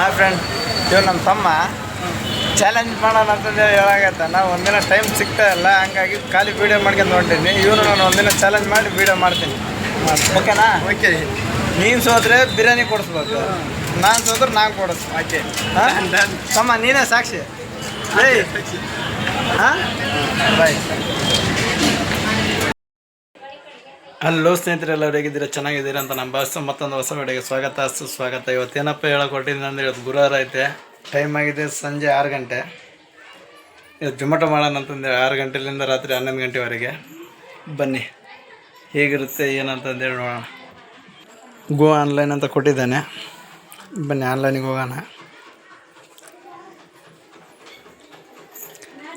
ಹಾಂ ಫ್ರೆಂಡ್ ಇವ್ ನಮ್ಮ ತಮ್ಮ. ಚಾಲೆಂಜ್ ಮಾಡೋಣ ಅಂತಂದೇಳಿ ನಾವು ಒಂದಿನ ಟೈಮ್ ಸಿಗ್ತಾ ಇಲ್ಲ ಹಂಗಾಗಿ ಖಾಲಿ ವೀಡಿಯೋ ಮಾಡ್ಕೊಂಡು ಹೊಂಟೀನಿ. ಇವನು ನಾನು ಒಂದಿನ ಚಾಲೆಂಜ್ ಮಾಡಿ ವೀಡಿಯೋ ಮಾಡ್ತೀನಿ. ಓಕೆನಾ ಓಕೆ ನೀನು ಸೋದ್ರೆ ಬಿರಿಯಾನಿ ಕೊಡಿಸ್ಬೇಕು. ನಾನು ಸೋದ್ರೆ ನಾನು ಕೊಡಿಸ್ ಓಕೆ ಹಾಂ? ತಮ್ಮ ನೀನೇ ಸಾಕ್ಷಿ. ಹಾಂ? ಬಾಯ್ ಹಲೋ ಸ್ನೇಹಿತರೆಲ್ಲ ಹೇಗಿದ್ದೀರಾ? ಚೆನ್ನಾಗಿದ್ದೀರಾ ಅಂತ ನಮ್ಮ ಬಸ್ ಮತ್ತೊಂದು ಹೊಸ ವಿಡಿಯೋಗೆ ಸ್ವಾಗತ. ಸುಸ್ವಾಗತ. ಇವತ್ತೇನಪ್ಪ ಹೇಳಿಕೊಟ್ಟಿದ್ದೀನಿ ಅಂದರೆ ಇವತ್ತು ಗುರುವಾರ ಐತೆ. ಟೈಮ್ ಆಗಿದೆ ಸಂಜೆ ಆರು ಗಂಟೆ. ಇವತ್ತು ಜೊಮ್ಯಾಟೊ ಮಾಡೋಣ ಅಂತಂದೇಳಿ ಆರು ಗಂಟೆಲಿಂದ ರಾತ್ರಿ ಹನ್ನೊಂದು ಗಂಟೆವರೆಗೆ. ಬನ್ನಿ. ಹೇಗಿರುತ್ತೆ ಏನಂತಂದೇಳಿ ನೋಡೋಣ. ಗೋ ಆನ್ಲೈನ್ ಅಂತ ಕೊಟ್ಟಿದ್ದಾನೆ. ಬನ್ನಿ ಆನ್ಲೈನಿಗೆ ಹೋಗೋಣ.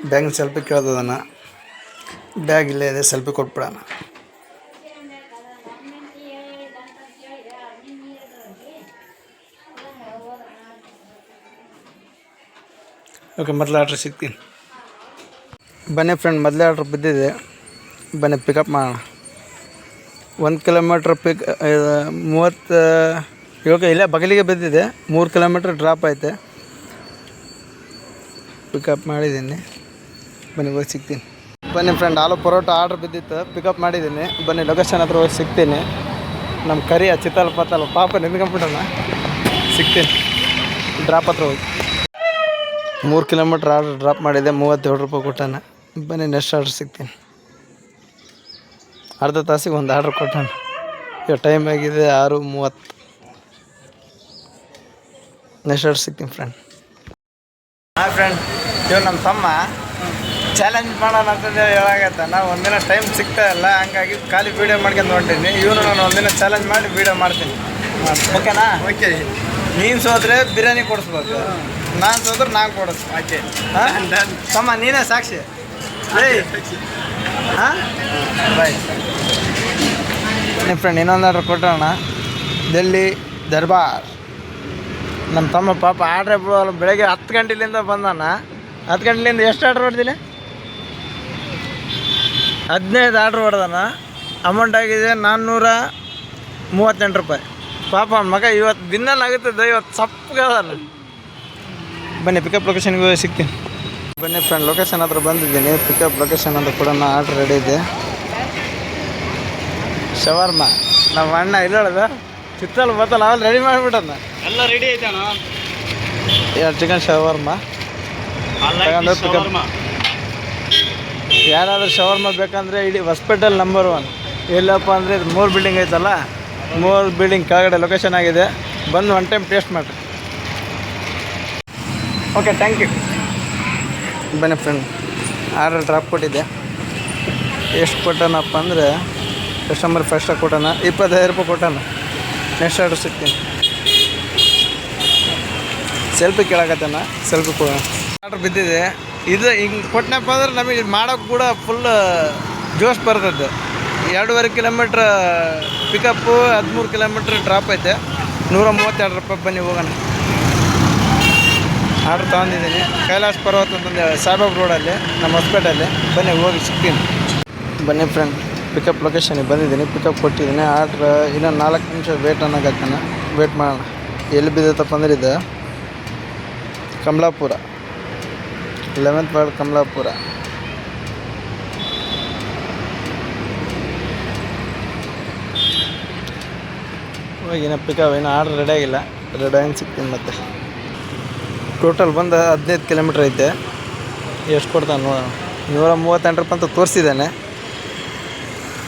Bank selfie ಕೇಳ್ದದನ್ನು. ಬ್ಯಾಗ್ ಇಲ್ಲೇ ಇದೆ ಸೆಲ್ಫಿ ಕೊಟ್ಬಿಡೋಣ. ಓಕೆ ಮೊದಲ ಆರ್ಡ್ರ್ ಸಿಗ್ತೀನಿ. ಬನ್ನಿ ಫ್ರೆಂಡ್ ಮೊದಲೇ ಆರ್ಡ್ರ್ ಬಿದ್ದಿದೆ. ಬನ್ನಿ ಪಿಕಪ್ ಮಾಡೋಣ. ಒಂದು ಕಿಲೋಮೀಟ್ರ್ ಪಿಕ್ ಮೂವತ್ತು, ಇವಾಗ ಇಲ್ಲೇ ಬಗಲಿಗೆ ಬಿದ್ದಿದೆ. ಮೂರು ಕಿಲೋಮೀಟ್ರ್ ಡ್ರಾಪ್ ಐತೆ. ಪಿಕಪ್ ಮಾಡಿದ್ದೀನಿ. ಬನ್ನಿ, ಹೋಗಿ ಸಿಗ್ತೀನಿ. ಬನ್ನಿ ಫ್ರೆಂಡ್ ಆಲೂ ಪರೋಟ ಆರ್ಡ್ರ್ ಬಿದ್ದಿತ್ತು. ಪಿಕಪ್ ಮಾಡಿದ್ದೀನಿ. ಬನ್ನಿ ಲೊಕೇಶನ್ ಹತ್ರ ಹೋಗಿ ಸಿಗ್ತೀನಿ. ನಮ್ಮ ಕರಿಯ ಚಿತ್ತಲ್ ಪತ್ತಲ್ಲ ಪಾಪ ನಿಂತ್ಕೊಂಡ್ಬಿಟ್ಟಣ ಸಿಗ್ತೀನಿ. ಡ್ರಾಪ್ ಹತ್ರ ಹೋಗಿ. ಮೂರು ಕಿಲೋಮೀಟ್ರ್ ಆರ್ಡ್ರ್ ಡ್ರಾಪ್ ಮಾಡಿದೆ ಮೂವತ್ತೇಳು ರೂಪಾಯಿ ಕೊಟ್ಟಾನ. ಬನ್ನಿ ನೆಕ್ಸ್ಟ್ ಆರ್ಡ್ರ್ ಸಿಗ್ತೀನಿ. ಅರ್ಧ ತಾಸಿಗೆ ಒಂದು ಆರ್ಡ್ರ್ ಕೊಟ್ಟಾನ. ಈಗ ಟೈಮ್ ಆಗಿದೆ ಆರು ಮೂವತ್ತು. ನೆಕ್ಸ್ಟ್ ಆರ್ಡ್ರ್ ಸಿಗ್ತೀನಿ ಫ್ರೆಂಡ್ ಹಾಂ ಫ್ರೆಂಡ್ ಇವ್ ನಮ್ಮ ತಮ್ಮ. ಚಾಲೆಂಜ್ ಮಾಡೋಣ ಅಂತಂದು ಹೇಳಾಗತ್ತ. ನಾವು ಒಂದಿನ ಟೈಮ್ ಸಿಗ್ತಾ ಇಲ್ಲ. ಹಂಗಾಗಿ ಖಾಲಿ ವೀಡಿಯೋ ಮಾಡ್ಕೊಂಡು ಹೊಂಟೀನಿ. ಇವನು ನಾನು ಒಂದಿನ ಚಾಲೆಂಜ್ ಮಾಡಿ ವೀಡಿಯೋ ಮಾಡ್ತೀನಿ. ಓಕೆನಾ ಓಕೆ ನೀನು ಸೋದ್ರೆ ಬಿರಿಯಾನಿ ಕೊಡಿಸ್ಬೇಕು ನಾನು ಸೋದ್ರೆ ನಾನು ಕೊಡೋದು. ಓಕೆ ಹಾಂ? ತಮ್ಮ ನೀನೇ ಸಾಕ್ಷಿ. ಹಾಂ? ಬಾಯ್ ನಿಮ್ಮ ಫ್ರೆಂಡ್ ಇನ್ನೊಂದು ಆರ್ಡ್ರ್ ಕೊಟ್ಟೋಣ ಡೆಲ್ಲಿ ದರ್ಬಾರ್ ನಮ್ಮ ತಮ್ಮ ಪಾಪ ಆರ್ಡ್ರ್ ಬಿಡೋಲ್ಲ ಬೆಳಗ್ಗೆ ಹತ್ತು ಗಂಟೆಲಿಂದ ಬಂದಾನ ಹತ್ತು ಗಂಟೆಲಿಂದ ಎಷ್ಟು ಆರ್ಡ್ರ್ ಹೊಡೆದಿಲ್ಲ ಹದಿನೈದು ಆರ್ಡ್ರ್ ಹೊಡೆದಾನ ಅಮೌಂಟ್ ಆಗಿದೆ ನಾನ್ನೂರ ಮೂವತ್ತೆಂಟು ರೂಪಾಯಿ. ಪಾಪ ಅವ್ನ ಮಗ ಇವತ್ತು ದಿನ ಆಗುತ್ತದೆ ಇವತ್ತು ಸಪ್ಪಗದಲ್ಲ ಬನ್ನಿ ಪಿಕಪ್ ಲೊಕೇಶನ್ಗೆ ಹೋಗಿ ಸಿಗ್ತೀನಿ. ಬನ್ನಿ ಫ್ರೆಂಡ್ ಲೊಕೇಶನ್ ಹತ್ರ ಬಂದಿದ್ದೀನಿ. ಪಿಕಪ್ ಲೊಕೇಶನ್ ಅಂತ ಕೂಡ ನಾ ಆರ್ಡ್ರ್ ರೆಡಿ ಇದೆ. ಶವರ್ಮ ನಮ್ಮ ಅಣ್ಣ ಇಲ್ಲದ ಚಿತ್ತಲ್ ಬತ್ತಲ್ಲ ಅವಲ್ಲಿ ರೆಡಿ ಮಾಡಿಬಿಟ್ಟನ. ಎಲ್ಲ ರೆಡಿ ಐತೆ ಎರಡು ಚಿಕನ್ ಶವರ್ಮ? ತಗೊಂಡು pick ಯಾರಾದರೂ ಶವರ್ಮ ಬೇಕಂದರೆ ಇಡೀ ಹಾಸ್ಪಿಟಲ್ ನಂಬರ್ ಒನ್ ಎಲ್ಲಪ್ಪ ಅಂದರೆ ಇದು ಮೂರು ಬಿಲ್ಡಿಂಗ್ ಐತಲ್ಲ? ಮೂರು ಬಿಲ್ಡಿಂಗ್ ಕೆಳಗಡೆ ಲೊಕೇಶನ್ ಆಗಿದೆ. ಬಂದು ಒನ್ ಟೈಮ್ ಟೇಸ್ಟ್ ಮಾಡಿರಿ. ಓಕೆ ಥ್ಯಾಂಕ್ ಯು ಬನ್ನಿ ಫ್ರೆಂಡ್ ಆರ್ಡರ್ ಡ್ರಾಪ್ ಕೊಟ್ಟಿದ್ದೆ. ಎಷ್ಟು ಕೊಟ್ಟನಪ್ಪ ಅಂದರೆ ಕಸ್ಟಮರ್ ಫಸ್ಟಾಗಿ ಕೊಟ್ಟಾನ, ಇಪ್ಪತ್ತೈದು ರೂಪಾಯಿ ಕೊಟ್ಟಾನ. ನೆಕ್ಸ್ಟ್ ಆರ್ಡರ್ ಸಿಗ್ತೀನಿ. ಸೆಲ್ಫಿ ಕೇಳಕತ್ತಾನ? ಸೆಲ್ಫಿ ಕೊ ಆರ್ಡ್ರ್ ಬಿದ್ದಿದೆ. ಇದು ಹಿಂಗೆ ಕೊಟ್ಟನಪ್ಪ ಅಂದ್ರೆ ನಮಗೆ ಮಾಡೋಕ್ಕೆ ಕೂಡ ಫುಲ್ ಜೋಶ್ ಬರ್ತದೆ. ಎರಡೂವರೆ ಕಿಲೋಮೀಟ್ರ್ ಪಿಕಪ್ಪು ಹದಿಮೂರು ಕಿಲೋಮೀಟ್ರ್ ಡ್ರಾಪ್ ಐತೆ. ನೂರ ಮೂವತ್ತೆರಡು ರೂಪಾಯಿ ಬನ್ನಿ ಹೋಗೋಣ. ಆರ್ಡ್ರ್ ತೊಗೊಂಡಿದ್ದೀನಿ. ಕೈಲಾಸ ಪರ್ವತ ಅಂತಂದು ಸಾಹೇಬ್ ರೋಡಲ್ಲಿ ನಮ್ಮ ಹೊಸಪೇಟೆಯಲ್ಲಿ. ಬನ್ನಿ, ಹೋಗಿ ಸಿಗ್ತೀನಿ. ಬನ್ನಿ ಫ್ರೆಂಡ್ ಪಿಕಪ್ ಲೊಕೇಶನಿಗೆ ಬಂದಿದ್ದೀನಿ. ಪಿಕಪ್ ಕೊಟ್ಟಿದ್ದೀನಿ. ಆರ್ಡ್ರ್ ಇನ್ನೊಂದು ನಾಲ್ಕು ನಿಮಿಷ ವೇಟ್ ಅನ್ನೋಕತ್ತಾನ ವೇಟ್ ಮಾಡೋಣ. ಎಲ್ಲಿ ಬಿದ್ದೈತಪ್ಪ ಅಂದ್ರೆ ಇದು? ಕಮಲಾಪುರ. Eleventh ward Kamalapur. ಹೋಗಿ ಇನ್ನು ಪಿಕಪ್ ಏನೋ ಆರ್ಡ್ರ್ ರೆಡಿ ಆಗಿಲ್ಲ. ರೆಡಿ ಸಿಗ್ತೀನಿ ಮತ್ತೆ. ಟೋಟಲ್ ಬಂದು ಹದಿನೈದು ಕಿಲೋಮೀಟ್ರ್ ಐತೆ. ಎಷ್ಟು ಕೊಡ್ತಾನೆ ನೂರ ಮೂವತ್ತೆಂಟು ರೂಪಾಯಿ ಅಂತ ತೋರಿಸಿದ್ದಾನೆ.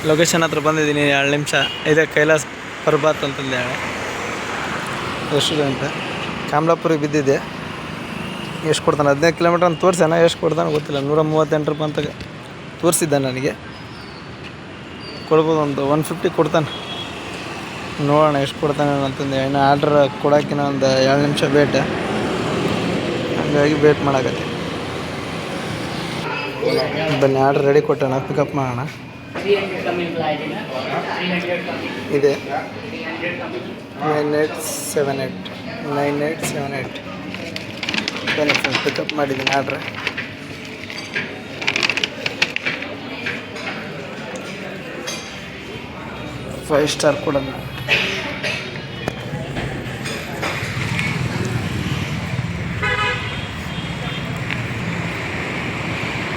ಲೊಕೇಶನ್ ಹತ್ರ ಬಂದಿದ್ದೀನಿ, ಎರಡು ನಿಮಿಷ. ಇದೆ ಕೈಲಾಸ್ ಪರ್ಬಾತ್ ಅಂತಂದು ಹೇಳಿ. ರೆಸ್ಟೋರೆಂಟ್ ಕಮಲಾಪುರಿಗೆ ಬಿದ್ದಿದೆ ಎಷ್ಟು ಕೊಡ್ತಾನೆ? ಹದಿನೈದು ಕಿಲೋಮೀಟ್ರ್ ಅಂತ ತೋರಿಸಾನ ಎಷ್ಟು ಕೊಡ್ತಾನೆ ಗೊತ್ತಿಲ್ಲ. ನೂರ ಮೂವತ್ತೆಂಟು ರೂಪಾಯಿ ಅಂತ ತೋರಿಸಿದ್ದ ನನಗೆ. ಕೊಡ್ಬೋದು ಒಂದು ಒನ್ ಫಿಫ್ಟಿ ಕೊಡ್ತಾನೆ. ನೋಡೋಣ ಎಷ್ಟು ಕೊಡ್ತಾನೆ ಅಂತಂದು ಇನ್ನು ಆರ್ಡ್ರ್ ಕೊಡೋಕಿನ ಒಂದು ಎರಡು ನಿಮಿಷ ವೇಟ್ ಹಂಗಾಗಿ ವೇಟ್ ಮಾಡಾಕತ್ತೆ. ಬನ್ನಿ ಆರ್ಡ್ರ್ ರೆಡಿ ಕೊಟ್ಟೋಣ ಪಿಕಪ್ ಮಾಡೋಣ. ಇದೆ. Nine eight seven eight nine eight seven eight ಬನ್ನಿ ಸರ್ ಪಿಕಪ್ ಮಾಡಿದ್ದೀನಿ ಆರ್ಡ್ರ್ ಫೈವ್ ಸ್ಟಾರ್ ಕೊಡೋಣ.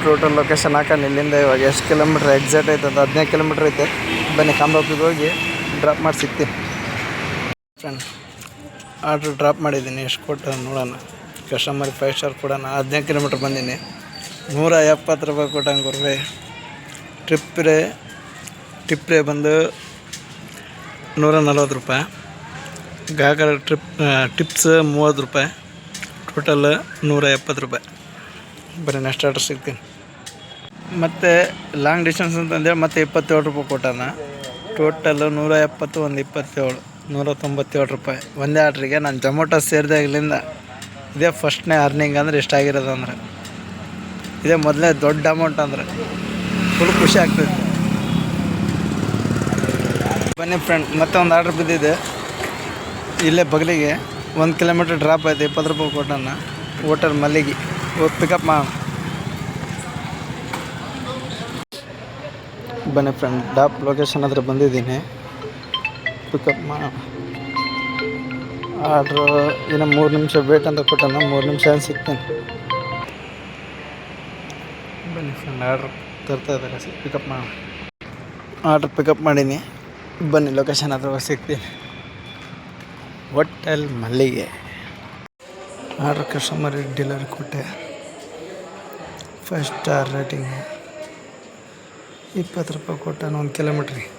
ಟೋಟಲ್ ಲೊಕೇಶನ್ ಹಾಕೊಂಡು ಇಲ್ಲಿಂದ ಇವಾಗ ಎಷ್ಟು ಕಿಲೋಮೀಟ್ರ್ ಎಕ್ಸಾಕ್ಟ್ ಐತೆ ಅದು ಹದಿನೈದು ಕಿಲೋಮೀಟ್ರ್ ಐತೆ. ಬನ್ನಿ ಕಾಂಬಾಪಿಗೆ ಹೋಗಿ ಡ್ರಾಪ್ ಮಾಡಿ ಸಿಗ್ತೀನಿ. ಫ್ರೆಂಡ್ ಆರ್ಡ್ರ್ ಡ್ರಾಪ್ ಮಾಡಿದ್ದೀನಿ, ಎಷ್ಟು ಕೊಟ್ಟು ನೋಡೋಣ. ಕಸ್ಟಮರ್ ಫೈವ್ ಸ್ಟಾರ್ ಕೊಡೋಣ. ಹದಿನೈದು ಕಿಲೋಮೀಟ್ರ್ ಬಂದೀನಿ. ನೂರ ಎಪ್ಪತ್ತು ರೂಪಾಯಿ ಕೊಟ್ಟಂಗೆ ಕೊಡ್ರಿ ಟ್ರಿಪ್ ರೇ ಟಿಪ್ ರೇ ಬಂದು ನೂರ ನಲ್ವತ್ತು ರೂಪಾಯಿ. ಗಾಗರ ಟ್ರಿಪ್ ಟಿಪ್ಸ್ ಮೂವತ್ತು ರೂಪಾಯಿ. ಟೋಟಲ್ ನೂರ ಎಪ್ಪತ್ತು ರೂಪಾಯಿ. ಬರೀ ನೆಕ್ಸ್ಟ್ ಆರ್ಡ್ರ್ ಸಿಗ್ತೀನಿ. ಮತ್ತು ಲಾಂಗ್ ಡಿಸ್ಟೆನ್ಸ್ ಅಂತಂದೇಳಿ ಮತ್ತೆ ಇಪ್ಪತ್ತೇಳು ರೂಪಾಯಿ ಕೊಟ್ಟಾನ. ಟೋಟಲ್ ನೂರ ಎಪ್ಪತ್ತು ಒಂದು ಇಪ್ಪತ್ತೇಳು ನೂರ ತೊಂಬತ್ತೇಳು ರೂಪಾಯಿ. ಒಂದೇ ಆರ್ಡ್ರಿಗೆ ನಾನು ಜೊಮೊಟೊ ಸೇರಿದಾಗಲಿಂದ ಇದೇ ಫಸ್ಟ್ನೇ ಅರ್ನಿಂಗ್ ಅಂದ್ರೆ ಇಷ್ಟಾಗಿರೋದು ಅಂದ್ರೆ. ಇದೇ ಮೊದಲೇ ದೊಡ್ಡ ಅಮೌಂಟ್ ಅಂದ್ರೆ. ಫುಲ್ ಖುಷಿ ಆಗ್ತದೆ. ಬನ್ನಿ ಫ್ರೆಂಡ್ ಮತ್ತೆ ಒಂದು ಆರ್ಡ್ರ್ ಬಿದ್ದಿದೆ. ಇಲ್ಲೇ ಬಗಲಿಗೆ. ಒಂದು ಕಿಲೋಮೀಟ್ರ್ ಡ್ರಾಪ್ ಆಯಿತು, ಇಪ್ಪತ್ತು ರೂಪಾಯಿ ಕೊಟ್ಟಾನ. ಹೋಟೆಲ್ ಮಲ್ಲಿಗೆ. ಹೋಗಿ ಪಿಕಪ್ ಮಾಡೋಣ ಬನ್ನಿ ಫ್ರೆಂಡ್ ಡಾಪ್ ಲೊಕೇಶನ್ ಹತ್ರ ಬಂದಿದ್ದೀನಿ. ಪಿಕಪ್ ಮಾ ಆರ್ಡ್ರು ಇನ್ನು ಮೂರು ನಿಮಿಷ ವೇಟ್ ಅಂತ ಕೊಟ್ಟನ, ಮೂರು ನಿಮಿಷ ಏನು ಸಿಗ್ತೀನಿ. ಬನ್ನಿ ಫ್ರೆಂಡ್ ಆರ್ಡ್ರ್ ತರ್ತಾ ಇದ್ದಾರೆ. ಪಿಕಪ್ ಮಾಡೋಣ. ಆರ್ಡ್ರ್ ಪಿಕಪ್ ಮಾಡೀನಿ. ಬನ್ನಿ ಲೊಕೇಶನ್ ಹತ್ರ ಸಿಗ್ತೀನಿ. Hotel Mallige. Order customer delivery ಕೊಟ್ಟೆ. ಫೈವ್ ಸ್ಟಾರ್ ರೇಟಿಂಗ್ ಇಪ್ಪತ್ತು ರೂಪಾಯಿ ಕೊಟ್ಟಾನ, ಒಂದು ಕಿಲೋಮೀಟ್ರಿಗೆ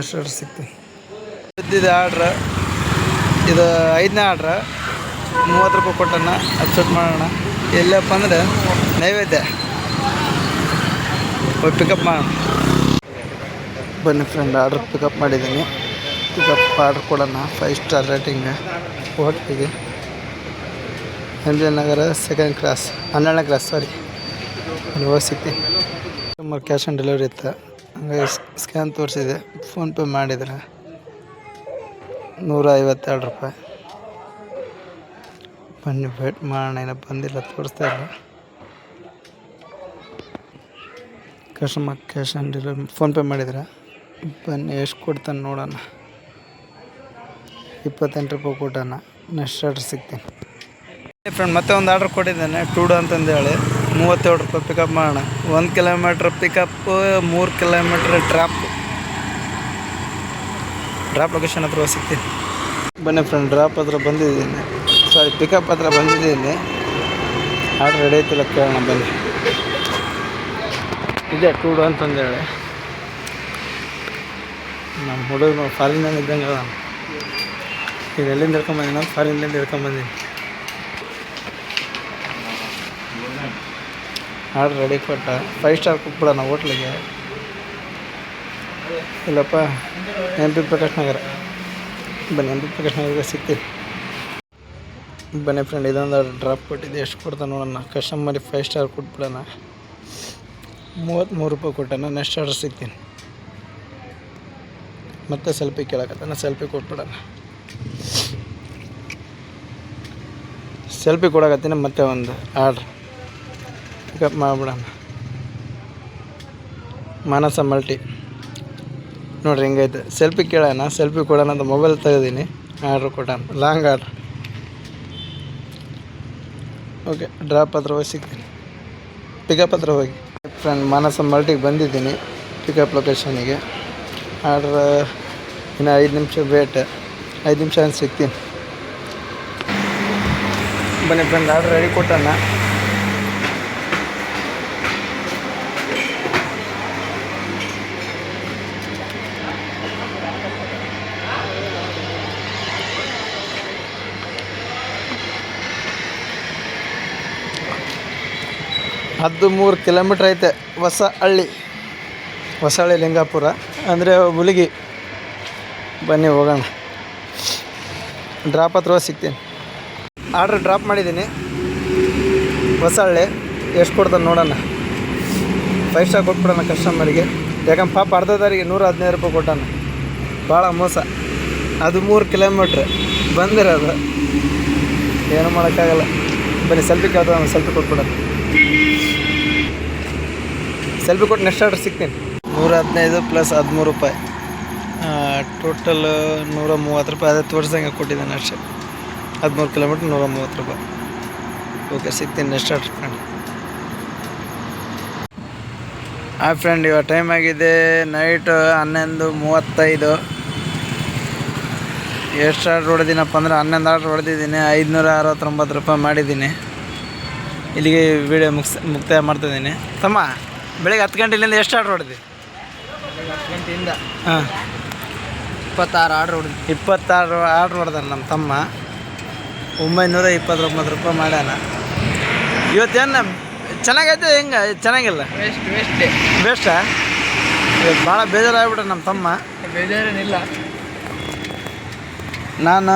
ಎಷ್ಟು ಆರ್ಡ್ರ್ ಸಿಗ್ತೀನಿ ಇದ್ದಿದೆ ಆರ್ಡ್ರ್ ಇದು ಐದನೇ ಆರ್ಡ್ರ್ ಮೂವತ್ತು ರೂಪಾಯಿ ಕೊಟ್ಟನ ಅಕ್ಸೆಪ್ಟ್ ಮಾಡೋಣ. ಎಲ್ಲಪ್ಪ ಅಂದರೆ ನೈವೇದ್ಯ. ಪಿಕಪ್ ಮಾಡೋಣ. ಬನ್ನಿ ಫ್ರೆಂಡ್ ಆರ್ಡ್ರ್ ಪಿಕಪ್ ಮಾಡಿದ್ದೀನಿ. ಪಿಕಪ್ ಆರ್ಡ್ರ್ ಕೊಡೋಣ ಫೈವ್ ಸ್ಟಾರ್ ರೇಟಿಂಗ್ ಹೋಟ್ಲಿಗೆ ನಗರ ಸೆಕೆಂಡ್ ಕ್ಲಾಸ್ ಹನ್ನೆರಡನೇ ಕ್ಲಾಸ್ ಸಾರಿ ಸಿಗ್ತೀನಿ ಕಸ್ಟಮರ್ ಕ್ಯಾಶ್ ಆನ್ ಡೆಲಿವರಿ ಇತ್ತು. ಹಂಗಾಗಿ ಸ್ಕ್ಯಾನ್ ತೋರಿಸಿದೆ. ಫೋನ್ಪೇ ಮಾಡಿದ್ರೆ ನೂರ ಐವತ್ತೆರಡು ರೂಪಾಯಿ. ಬನ್ನಿ ವೇಟ್ ಮಾಡೋಣ. ಏನೋ ಬಂದಿಲ್ಲ, ತೋರಿಸ್ತಾ ಇಲ್ಲ. Customer cash on delivery PhonePe ಮಾಡಿದ್ರೆ ಬನ್ನಿ, ಎಷ್ಟು ಕೊಡ್ತಾನೆ ನೋಡೋಣ. ಇಪ್ಪತ್ತೆಂಟು ರೂಪಾಯಿ ಕೊಟ್ಟಾನ ನೆಕ್ಸ್ಟ್ ಆರ್ಡ್ರ್ ಸಿಗ್ತೀನಿ. ಫ್ರೆಂಡ್ ಮತ್ತೆ ಒಂದು ಆರ್ಡ್ರ್ ಕೊಟ್ಟಿದ್ದೇನೆ ಟೂಡು ಅಂತಂದೇಳಿ. ಮೂವತ್ತೇಳು ರೂಪಾಯಿ ಪಿಕಪ್ ಮಾಡೋಣ. ಒಂದು ಕಿಲೋಮೀಟ್ರ್ ಪಿಕಪ್ ಮೂರು ಕಿಲೋಮೀಟ್ರ್ ಡ್ರಾಪ್ ಡ್ರಾಪ್ ಲೊಕೇಶನ್ ಹತ್ರ ಸಿಗ್ತೀನಿ. ಬನ್ನಿ ಫ್ರೆಂಡ್ ಡ್ರಾಪ್ ಹತ್ರ ಬಂದಿದ್ದೀನಿ. ಸಾರಿ ಪಿಕಪ್ ಹತ್ರ ಬಂದಿದ್ದೀನಿ. ಆರ್ಡ್ರ್ ರೆಡಿ ಐತಿಲ್ಲ ಕೇಳೋಣ, ಬನ್ನಿ. ಇದೆ ಟೂಡು ಅಂತಂದೇಳಿ. ನಮ್ಮ ಹುಡುಗ ಫಾರಿನಲ್ಲಿ ಇದ್ದಂಗೆ ಅದ ಈಗ ಎಲ್ಲಿಂದ ಹಿಡ್ಕೊಂಬಂದಿನಿ ನಾನು ಫಾರಿನ್ಲಿಂದ ಹಿಡ್ಕೊಂಬಂದಿನಿ ಆರ್ಡ್ರ್ ರೆಡಿ ಕೊಟ್ಟ. ಫೈವ್ ಸ್ಟಾರ್ ಕೊಟ್ಬಿಡೋಣ ಹೋಟ್ಲಿಗೆ. ಇಲ್ಲಪ್ಪ ಎಂ ಪಿ ಪ್ರಕಾಶ್ ನಗರ. ಬನ್ನಿ ಎಂ ಪಿ ಪ್ರಕಾಶ್ ನಗರ ಸಿಗ್ತೀವಿ. ಬನ್ನಿ ಫ್ರೆಂಡ್ ಇದೊಂದು ಡ್ರಾಪ್ ಕೊಟ್ಟಿದ್ದೆ. ಎಷ್ಟು ಕೊಡ್ತಾನೆ ನೋಡೋಣ. ಕಸ್ಟಮರಿ ಫೈವ್ ಸ್ಟಾರ್ ಕೊಟ್ಬಿಡೋಣ ಮೂವತ್ತ್ಮೂರು ರೂಪಾಯಿ ಕೊಟ್ಟನ ನೆಕ್ಸ್ಟ್ ಆರ್ಡರ್ ಸಿಗ್ತೀನಿ. ಮತ್ತೆ ಸೆಲ್ಫಿ ಕೇಳಕತ್ತಾನ. ಸೆಲ್ಫಿ ಕೊಟ್ಬಿಡೋಣ ಸೆಲ್ಫಿ ಕೊಡಕತ್ತೀನಿ, ಮತ್ತೆ ಒಂದು ಆರ್ಡ್ರ್ ಪಿಕಪ್ ಮಾಡಿಬಿಡೋಣ. ಮಾನಸ ಮಲ್ಟಿ. ನೋಡ್ರಿ ಹಿಂಗೈತೆ. ಸೆಲ್ಫಿ ಕೇಳೋಣ ಸೆಲ್ಫಿ ಕೊಡೋಣ ಅಂತ ಮೊಬೈಲ್ ತೆಗೆದೀನಿ ಆರ್ಡ್ರ್ ಕೊಡೋಣ. ಲಾಂಗ್ ಆರ್ಡ್ರ್ ಓಕೆ ಡ್ರಾಪ್ ಹತ್ರ ಹೋಗಿ ಸಿಗ್ತೀನಿ. ಪಿಕಪ್ ಹತ್ರ ಹೋಗಿ. ಫ್ರೆಂಡ್ ಮಾನಸ ಮಲ್ಟಿಗೆ ಬಂದಿದ್ದೀನಿ ಪಿಕಪ್ ಲೊಕೇಶನಿಗೆ ಆರ್ಡ್ರ್ ಇನ್ನು ಐದು ನಿಮಿಷ ವೇಟ್ ಐದು ನಿಮಿಷ ಅಂತ ಸಿಗ್ತೀನಿ. ಬನ್ನಿ ಫ್ರೆಂಡ್ ಆರ್ಡ್ರ್ ರೆಡಿ ಕೊಟ್ಟಣ್ಣ ಹದಿಮೂರು ಕಿಲೋಮೀಟ್ರ್ ಐತೆ ಹೊಸ ಹಳ್ಳಿ ಹೊಸಹಳ್ಳಿ ಲಿಂಗಾಪುರ. ಅಂದರೆ ಹುಲಿಗಿ ಬನ್ನಿ ಹೋಗೋಣ. ಡ್ರಾಪ್ ಹತ್ರ ಸಿಗ್ತೀನಿ. ಆರ್ಡ್ರ್ ಡ್ರಾಪ್ ಮಾಡಿದ್ದೀನಿ. ಹೊಸಹಳ್ಳಿ. ಎಷ್ಟು ಕೊಡ್ತಾನೆ ನೋಡೋಣ. ಫೈವ್ ಸ್ಟಾರ್ ಕೊಟ್ಬಿಡೋಣ ಕಸ್ಟಮರಿಗೆ ಯಾಕಂದ್ರೆ ಪಾಪ ಅರ್ಧ ದಾರಿಗೆ ನೂರ ಹದಿನೈದು ರೂಪಾಯಿ ಕೊಟ್ಟಾನ. ಭಾಳ ಮೋಸ. ಅದು ಮೂರು ಕಿಲೋಮೀಟ್ರ್. ಬಂದಿರೋದು. ಏನು ಮಾಡೋಕ್ಕಾಗಲ್ಲ. ಬನ್ನಿ ಸೆಲ್ಫಿ ಕೇಳ್ತಾನೆ ಸೆಲ್ಫಿ ಕೊಟ್ಬಿಡೋಣ. ಸೆಲ್ಫಿ ಕೊಟ್ಟು ನೆಕ್ಸ್ಟ್ ಆರ್ಡ್ರ್ ಸಿಗ್ತೀನಿ. ನೂರ ಹದಿನೈದು ಪ್ಲಸ್ ಹದಿಮೂರು ರೂಪಾಯಿ. ಟೋಟಲ್ ನೂರ ಮೂವತ್ತು ರೂಪಾಯಿ. ಅದೇ ತೋರಿಸಂಗೆ ಕೊಟ್ಟಿದ್ದೀನಿ ಅಷ್ಟೇ. ಹದಿಮೂರು ಕಿಲೋಮೀಟ್ರ್ ನೂರ ಮೂವತ್ತು ರೂಪಾಯಿ. ಓಕೆ ಸಿಗ್ತೀನಿ ನೆಕ್ಸ್ಟ್ ಆರ್ಡ್ರ್ ಫ್ರೆಂಡ್ ಆ ಫ್ರೆಂಡ್ ಇವಾಗ ಟೈಮ್ ಆಗಿದೆ ನೈಟ್ ಹನ್ನೊಂದು ಮೂವತ್ತೈದು. ಎಷ್ಟು ಆರ್ಡ್ರ್ ಹೊಡೆದಿನಪ್ಪ ಅಂದರೆ ಹನ್ನೊಂದು ಆರ್ಡ್ರ್ ಹೊಡೆದಿದ್ದೀನಿ. ಐದುನೂರ ಅರವತ್ತೊಂಬತ್ತು ರೂಪಾಯಿ ಮಾಡಿದ್ದೀನಿ. ಇಲ್ಲಿಗೆ ವಿಡಿಯೋ ಮುಗಿಸ್ ಮುಕ್ತಾಯ ಮಾಡ್ತಿದ್ದೀನಿ ತಮ್ಮ? ಬೆಳಿಗ್ಗೆ ಹತ್ತು ಗಂಟೆಲಿಂದ ಎಷ್ಟು ಆರ್ಡ್ರ್ ಹೊಡೆದಿ? ಹತ್ತು ಗಂಟೆಯಿಂದ ಹಾಂ. ಇಪ್ಪತ್ತಾರು ಆರ್ಡ್ರ್ ಹೊಡೆದು ಇಪ್ಪತ್ತಾರು ಆರ್ಡ್ರ್ ಹೊಡೆದಾನ ನಮ್ಮ ತಮ್ಮ. ಒಂಬೈನೂರ ಇಪ್ಪತ್ತೊಂಬತ್ತು ರೂಪಾಯಿ ಮಾಡ್ಯಾನ. ಇವತ್ತೇನು ಚೆನ್ನಾಗೈತೆ ಹೆಂಗೆ? ಚೆನ್ನಾಗಿಲ್ಲ? ವೇಸ್ಟ್ ವೇಸ್ಟ್ ಬೆಸ್ಟಾ ಇವತ್ತು ಭಾಳ ಬೇಜಾರಾಗ್ಬಿಟ್ರೆ ನಮ್ಮ ತಮ್ಮ. ಬೇಜಾರೇನಿಲ್ಲ. ನಾನು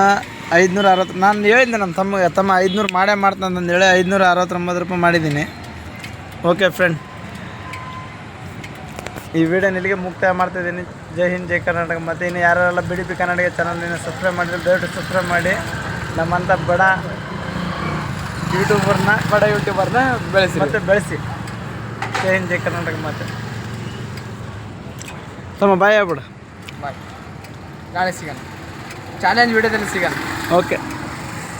ಐದುನೂರ ಅರವತ್ತು ನಾನು ಹೇಳಿದ್ದೆ ನಮ್ಮ ತಮ್ಮಗೆ ತಮ್ಮ ಐದುನೂರು ಮಾಡೇ ಮಾಡ್ತಾನಂತಂದು ಹೇಳಿ ಐದುನೂರ ಅರವತ್ತೊಂಬತ್ತು ರೂಪಾಯಿ ಮಾಡಿದ್ದೀನಿ. ಓಕೆ ಫ್ರೆಂಡ್ ಈ ವಿಡಿಯೋ ನಿಲ್ಲಿಗೆ ಮುಕ್ತಾಯ ಮಾಡ್ತಿದ್ದೀನಿ ಜೈ ಹಿಂದ್ ಜೈ ಕರ್ನಾಟಕ. ಮತ್ತು ಇನ್ನು ಯಾರೆಲ್ಲ ಬಿ ಡಿ ಪಿ ಕನ್ನಡಿಗ ಚಾನಲ್ನ ಸಬ್ಸ್ಕ್ರೈಬ್ ಮಾಡಿದ್ರೆ ದಯವಿಟ್ಟು ಸಬ್ಸ್ಕ್ರೈಬ್ ಮಾಡಿ. ನಮ್ಮಂಥ ಬಡ ಯೂಟ್ಯೂಬರ್ನ ಬಡ ಯೂಟ್ಯೂಬರ್ನ ಬೆಳೆಸಿ ಮತ್ತೆ ಬೆಳೆಸಿ. ಜೈ ಹಿಂದ್ ಜೈ ಕರ್ನಾಟಕ ಮತ್ತೆ. ತಮ್ಮ ಬಾಯ್ ಆಗ್ಬಿಡ. ಬಾಯ್. ನಾಳೆ ಸಿಗೋಣ. ಚಾಲೆಂಜ್ ವಿಡಿಯೋದಲ್ಲಿ ಸಿಗೋಣ. ಓಕೆ